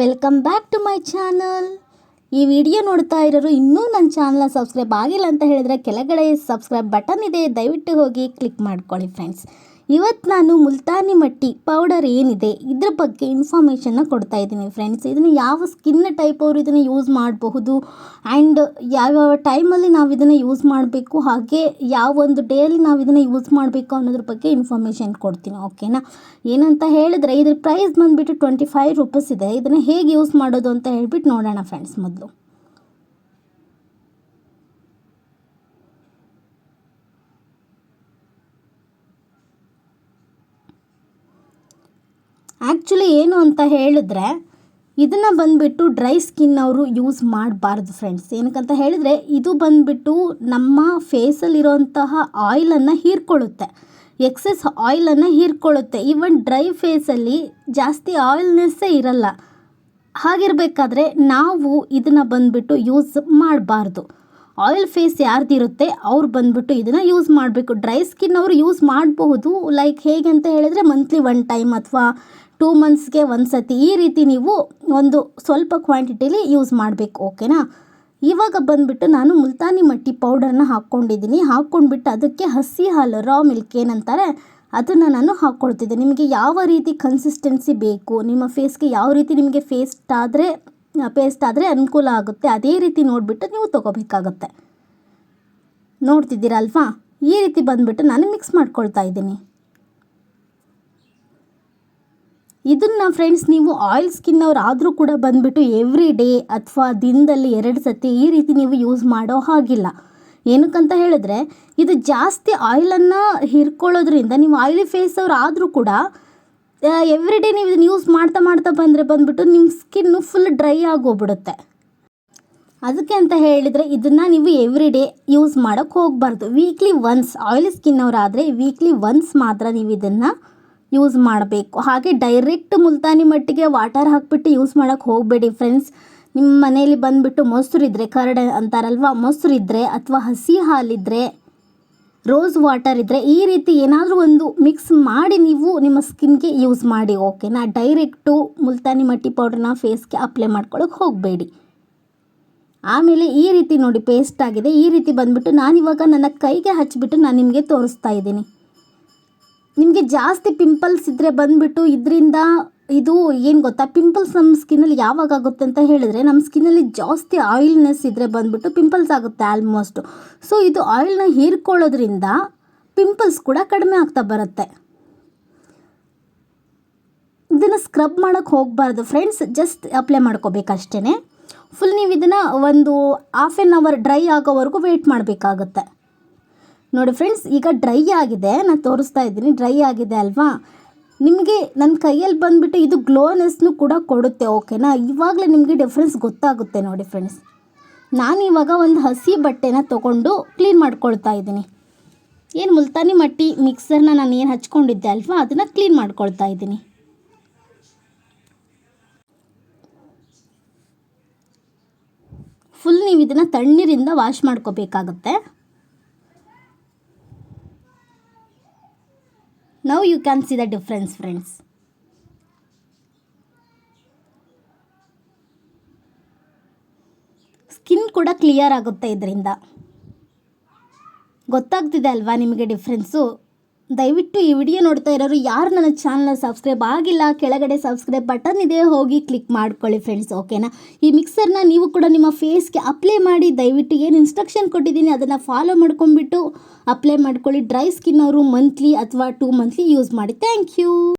Welcome back to my channel. ಈ video ನೋಡ್ತಾ ಇರೋರು ಇನ್ನೂ ನನ್ನ ಚಾನಲ್ನ ಸಬ್ಸ್ಕ್ರೈಬ್ ಆಗಿಲ್ಲ ಅಂತ ಹೇಳಿದ್ರೆ ಕೆಳಗಡೆ ಸಬ್ಸ್ಕ್ರೈಬ್ ಬಟನ್ ಇದೆ, ದಯವಿಟ್ಟು ಹೋಗಿ ಕ್ಲಿಕ್ ಮಾಡ್ಕೊಳ್ಳಿ ಫ್ರೆಂಡ್ಸ್. ಇವತ್ತು ನಾನು ಮುಲ್ತಾನಿ ಮಟ್ಟಿ ಪೌಡರ್ ಏನಿದೆ ಇದ್ರ ಬಗ್ಗೆ ಇನ್ಫಾರ್ಮೇಷನ್ನ ಕೊಡ್ತಾ ಇದ್ದೀನಿ ಫ್ರೆಂಡ್ಸ್ ಇದನ್ನು ಯಾವ ಸ್ಕಿನ್ ಟೈಪ್ ಅವರು ಇದನ್ನು ಯೂಸ್ ಮಾಡಬಹುದು ಆ್ಯಂಡ್ ಯಾವ್ಯಾವ ಟೈಮಲ್ಲಿ ನಾವು ಇದನ್ನು ಯೂಸ್ ಮಾಡಬೇಕು, ಹಾಗೆ ಯಾವ ಒಂದು ಡೇಲಿ ನಾವು ಇದನ್ನು ಯೂಸ್ ಮಾಡಬೇಕು ಅನ್ನೋದ್ರ ಬಗ್ಗೆ ಇನ್ಫಾರ್ಮೇಷನ್ ಕೊಡ್ತೀನಿ ಓಕೆನಾ ಏನಂತ ಹೇಳಿದ್ರೆ ಇದ್ರ ಪ್ರೈಸ್ ಬಂದುಬಿಟ್ಟು ಟ್ವೆಂಟಿ ಫೈವ್ ರುಪೀಸ್ ಇದೆ. ಇದನ್ನು ಹೇಗೆ ಯೂಸ್ ಮಾಡೋದು ಅಂತ ಹೇಳ್ಬಿಟ್ಟು ನೋಡೋಣ ಫ್ರೆಂಡ್ಸ್ ಮೊದಲು. ಆ್ಯಕ್ಚುಲಿ ಏನು ಅಂತ ಹೇಳಿದ್ರೆ, ಇದನ್ನು ಬಂದುಬಿಟ್ಟು ಡ್ರೈ ಸ್ಕಿನ್ ಅವರು ಯೂಸ್ ಮಾಡಬಾರ್ದು ಫ್ರೆಂಡ್ಸ್ ಏನಕ್ಕಂತ ಹೇಳಿದರೆ, ಇದು ಬಂದುಬಿಟ್ಟು ನಮ್ಮ ಫೇಸಲ್ಲಿರೋಂತಹ ಆಯಿಲನ್ನು ಹೀರ್ಕೊಳ್ಳುತ್ತೆ. ಎಕ್ಸೆಸ್ ಆಯಿಲನ್ನು ಹೀರ್ಕೊಳ್ಳುತ್ತೆ. ಈವನ್ ಡ್ರೈ ಫೇಸಲ್ಲಿ ಜಾಸ್ತಿ ಆಯಿಲ್ನೆಸ್ಸೇ ಇರಲ್ಲ. ಹಾಗಿರಬೇಕಾದ್ರೆ ನಾವು ಇದನ್ನು ಬಂದುಬಿಟ್ಟು ಯೂಸ್ ಮಾಡಬಾರ್ದು. ಆಯಿಲ್ ಫೇಸ್ ಯಾರ್ದಿರುತ್ತೆ, ಅವ್ರು ಬಂದುಬಿಟ್ಟು ಇದನ್ನು ಯೂಸ್ ಮಾಡಬೇಕು. ಡ್ರೈ ಸ್ಕಿನ್ ಅವರು ಯೂಸ್ ಮಾಡಬಹುದು ಲೈಕ್ ಹೇಗೆ ಅಂತ ಹೇಳಿದರೆ ಮಂತ್ಲಿ ಒನ್ ಟೈಮ್ ಅಥವಾ ಟೂ ಮಂತ್ಸ್ಗೆ ಒಂದು ಸತಿ ಈ ರೀತಿ ನೀವು ಒಂದು ಸ್ವಲ್ಪ ಕ್ವಾಂಟಿಟಿಲಿ ಯೂಸ್ ಮಾಡಬೇಕು ಓಕೆನಾ ಇವಾಗ ಬಂದುಬಿಟ್ಟು ನಾನು ಮುಲ್ತಾನಿ ಮಟ್ಟಿ ಪೌಡರ್ನ ಹಾಕ್ಕೊಂಡಿದ್ದೀನಿ. ಹಾಕ್ಕೊಂಡ್ಬಿಟ್ಟು ಅದಕ್ಕೆ ಹಸಿ ಹಾಲು ರಾ ಮಿಲ್ಕ್ ಏನಂತಾರೆ, ಅದನ್ನು ನಾನು ಹಾಕ್ಕೊಳ್ತಿದ್ದೆ ನಿಮಗೆ ಯಾವ ರೀತಿ ಕನ್ಸಿಸ್ಟೆನ್ಸಿ ಬೇಕು, ನಿಮ್ಮ ಫೇಸ್ಗೆ ಯಾವ ರೀತಿ ನಿಮಗೆ ಫೇಸ್ಟ್ ಆದರೆ ಪೇಸ್ಟ್ ಆದರೆ ಅನುಕೂಲ ಆಗುತ್ತೆ, ಅದೇ ರೀತಿ ನೋಡಿಬಿಟ್ಟು ನೀವು ತೊಗೋಬೇಕಾಗತ್ತೆ. ನೋಡ್ತಿದ್ದೀರಲ್ವಾ ಈ ರೀತಿ ಬಂದುಬಿಟ್ಟು ನಾನು ಮಿಕ್ಸ್ ಮಾಡ್ಕೊಳ್ತಾ ಇದ್ದೀನಿ. ಇದನ್ನು ಫ್ರೆಂಡ್ಸ್ ನೀವು ಆಯಿಲ್ ಸ್ಕಿನ್ ಆದರೂ ಕೂಡ ಬಂದುಬಿಟ್ಟು ಎವ್ರಿ ಡೇ ಅಥವಾ ದಿನದಲ್ಲಿ ಎರಡು ಸತಿ ಈ ರೀತಿ ನೀವು ಯೂಸ್ ಮಾಡೋ ಹಾಗಿಲ್ಲ. ಏನಕ್ಕಂತ ಹೇಳಿದ್ರೆ, ಇದು ಜಾಸ್ತಿ ಆಯಿಲನ್ನು ಹಿರ್ಕೊಳ್ಳೋದ್ರಿಂದ ನೀವು ಆಯಿಲಿ ಫೇಸ್ ಆದರೂ ಕೂಡ ಎವ್ರಿ ಡೇ ನೀವು ಇದನ್ನು ಯೂಸ್ ಮಾಡ್ತಾ ಮಾಡ್ತಾ ಬಂದರೆ ಬಂದುಬಿಟ್ಟು ನಿಮ್ಮ ಸ್ಕಿನ್ನು ಫುಲ್ ಡ್ರೈ ಆಗೋಗ್ಬಿಡುತ್ತೆ. ಅದಕ್ಕೆ ಅಂತ ಹೇಳಿದರೆ ಇದನ್ನು ನೀವು ಎವ್ರಿ ಡೇ ಯೂಸ್ ಮಾಡೋಕ್ಕೆ ಹೋಗಬಾರ್ದು. ವೀಕ್ಲಿ ಒನ್ಸ್ ಆಯಿಲ್ ಸ್ಕಿನ್ ಅವರಾದರೆ ವೀಕ್ಲಿ ಒನ್ಸ್ ಮಾತ್ರ ನೀವು ಇದನ್ನು ಯೂಸ್ ಮಾಡಬೇಕು. ಹಾಗೆ ಡೈರೆಕ್ಟ್ ಮುಲ್ತಾನಿ ಮಟ್ಟಿಗೆ ವಾಟರ್ ಹಾಕಿಬಿಟ್ಟು ಯೂಸ್ ಮಾಡೋಕ್ಕೆ ಹೋಗಬೇಡಿ ಫ್ರೆಂಡ್ಸ್ ನಿಮ್ಮ ಮನೆಯಲ್ಲಿ ಬಂದುಬಿಟ್ಟು ಮೊಸರಿದ್ರೆ, ಕರಡೆ ಅಂತಾರಲ್ವ? ಮೊಸರಿದ್ರೆ ಅಥವಾ ಹಸಿ ಹಾಲಿದ್ರೆ ರೋಸ್ ವಾಟರ್ ಇದ್ದರೆ ಈ ರೀತಿ ಏನಾದರೂ ಒಂದು ಮಿಕ್ಸ್ ಮಾಡಿ ನೀವು ನಿಮ್ಮ ಸ್ಕಿನ್ಗೆ ಯೂಸ್ ಮಾಡಿ ಓಕೆನಾ ಡೈರೆಕ್ಟು ಮುಲ್ತಾನಿ ಮಟ್ಟಿ ಪೌಡ್ರನ್ನ ಫೇಸ್ಗೆ ಅಪ್ಲೈ ಮಾಡ್ಕೊಳ್ಳೋಕೆ ಹೋಗಬೇಡಿ. ಆಮೇಲೆ ಈ ರೀತಿ ನೋಡಿ ಪೇಸ್ಟ್ ಆಗಿದೆ. ಈ ರೀತಿ ಬಂದುಬಿಟ್ಟು ನಾನಿವಾಗ ನನ್ನ ಕೈಗೆ ಹಚ್ಚಿಬಿಟ್ಟು ನಾನು ನಿಮಗೆ ತೋರಿಸ್ತಾ ಇದ್ದೀನಿ. ನಿಮಗೆ ಜಾಸ್ತಿ ಪಿಂಪಲ್ಸ್ ಇದ್ದರೆ ಬಂದುಬಿಟ್ಟು ಇದರಿಂದ ಇದು ಏನು ಗೊತ್ತಾ? ಪಿಂಪಲ್ಸ್ ನಮ್ಮ ಸ್ಕಿನ್ನಲ್ಲಿ ಯಾವಾಗ ಆಗುತ್ತೆ ಅಂತ ಹೇಳಿದ್ರೆ ನಮ್ಮ ಸ್ಕಿನ್ನಲ್ಲಿ ಜಾಸ್ತಿ ಆಯಿಲ್ನೆಸ್ ಇದ್ದರೆ ಬಂದುಬಿಟ್ಟು ಪಿಂಪಲ್ಸ್ ಆಗುತ್ತೆ ಆಲ್ಮೋಸ್ಟು ಸೊ ಇದು ಆಯಿಲ್ನ ಹೀರ್ಕೊಳ್ಳೋದ್ರಿಂದ ಪಿಂಪಲ್ಸ್ ಕೂಡ ಕಡಿಮೆ ಆಗ್ತಾ ಬರುತ್ತೆ. ಇದನ್ನು ಸ್ಕ್ರಬ್ ಮಾಡೋಕ್ಕೆ ಹೋಗಬಾರ್ದು. ಫ್ರೆಂಡ್ಸ್ ಜಸ್ಟ್ ಅಪ್ಲೈ ಮಾಡ್ಕೋಬೇಕಷ್ಟೇ ಫುಲ್ ನೀವು ಇದನ್ನು ಒಂದು ಹಾಫ್ ಆನ್ ಅವರ್ ಡ್ರೈ ಆಗೋವರೆಗೂ ವೆಯ್ಟ್ ಮಾಡಬೇಕಾಗತ್ತೆ. ನೋಡಿ ಫ್ರೆಂಡ್ಸ್ ಈಗ ಡ್ರೈ ಆಗಿದೆ. ನಾನು ತೋರಿಸ್ತಾ ಇದ್ದೀನಿ ಡ್ರೈ ಆಗಿದೆ ಅಲ್ವಾ? ನಿಮಗೆ ನನ್ನ ಕೈಯಲ್ಲಿ ಬಂದುಬಿಟ್ಟು ಇದು ಗ್ಲೋನೆಸ್ನು ಕೂಡ ಕೊಡುತ್ತೆ ಓಕೆನಾ ಇವಾಗಲೇ ನಿಮಗೆ ಡಿಫ್ರೆನ್ಸ್ ಗೊತ್ತಾಗುತ್ತೆ ನೋಡಿ ಫ್ರೆಂಡ್ಸ್ ನಾನು ಇವಾಗ ಒಂದು ಹಸಿ ಬಟ್ಟೆನ ತೊಗೊಂಡು ಕ್ಲೀನ್ ಮಾಡ್ಕೊಳ್ತಾ ಇದ್ದೀನಿ. ಏನು ಮುಲ್ತಾನಿ ಮಟ್ಟಿ ಮಿಕ್ಸರ್ನ ನಾನು ಏನು ಹಚ್ಕೊಂಡಿದ್ದೆ ಅಲ್ವಾ? ಅದನ್ನು ಕ್ಲೀನ್ ಮಾಡ್ಕೊಳ್ತಾ ಇದ್ದೀನಿ. ಫುಲ್ ನೀವು ಇದನ್ನು ತಣ್ಣೀರಿಂದ ವಾಶ್ ಮಾಡ್ಕೋಬೇಕಾಗತ್ತೆ. Now you can see the difference friends skin ಕೂಡ ಕ್ಲಿಯರ್ ಆಗುತ್ತೆ ಇದರಿಂದ. ಗೊತ್ತಾಗ್ತಿದೆ ಅಲ್ವಾ ನಿಮಗೆ ಡಿಫ್ರೆನ್ಸು ದಯವಿಟ್ಟು ಈ ವಿಡಿಯೋ ನೋಡ್ತಾ ಇರೋರು ಯಾರು ನನ್ನ ಚಾನಲ್ನ ಸಬ್ಸ್ಕ್ರೈಬ್ ಆಗಿಲ್ಲ, ಕೆಳಗಡೆ ಸಬ್ಸ್ಕ್ರೈಬ್ ಬಟನ್ ಇದೆ, ಹೋಗಿ ಕ್ಲಿಕ್ ಮಾಡ್ಕೊಳ್ಳಿ ಫ್ರೆಂಡ್ಸ್ ಓಕೆನಾ ಈ ಮಿಕ್ಸರ್ನ ನೀವು ಕೂಡ ನಿಮ್ಮ ಫೇಸ್ಗೆ ಅಪ್ಲೈ ಮಾಡಿ, ದಯವಿಟ್ಟು ಏನು ಇನ್ಸ್ಟ್ರಕ್ಷನ್ ಕೊಟ್ಟಿದ್ದೀನಿ ಅದನ್ನು ಫಾಲೋ ಮಾಡ್ಕೊಂಡ್ಬಿಟ್ಟು ಅಪ್ಲೈ ಮಾಡ್ಕೊಳ್ಳಿ. ಡ್ರೈ ಸ್ಕಿನ್ ಅವರು ಮಂತ್ಲಿ ಅಥವಾ ಟೂ ಮಂತ್ಲಿ ಯೂಸ್ ಮಾಡಿ. Thank you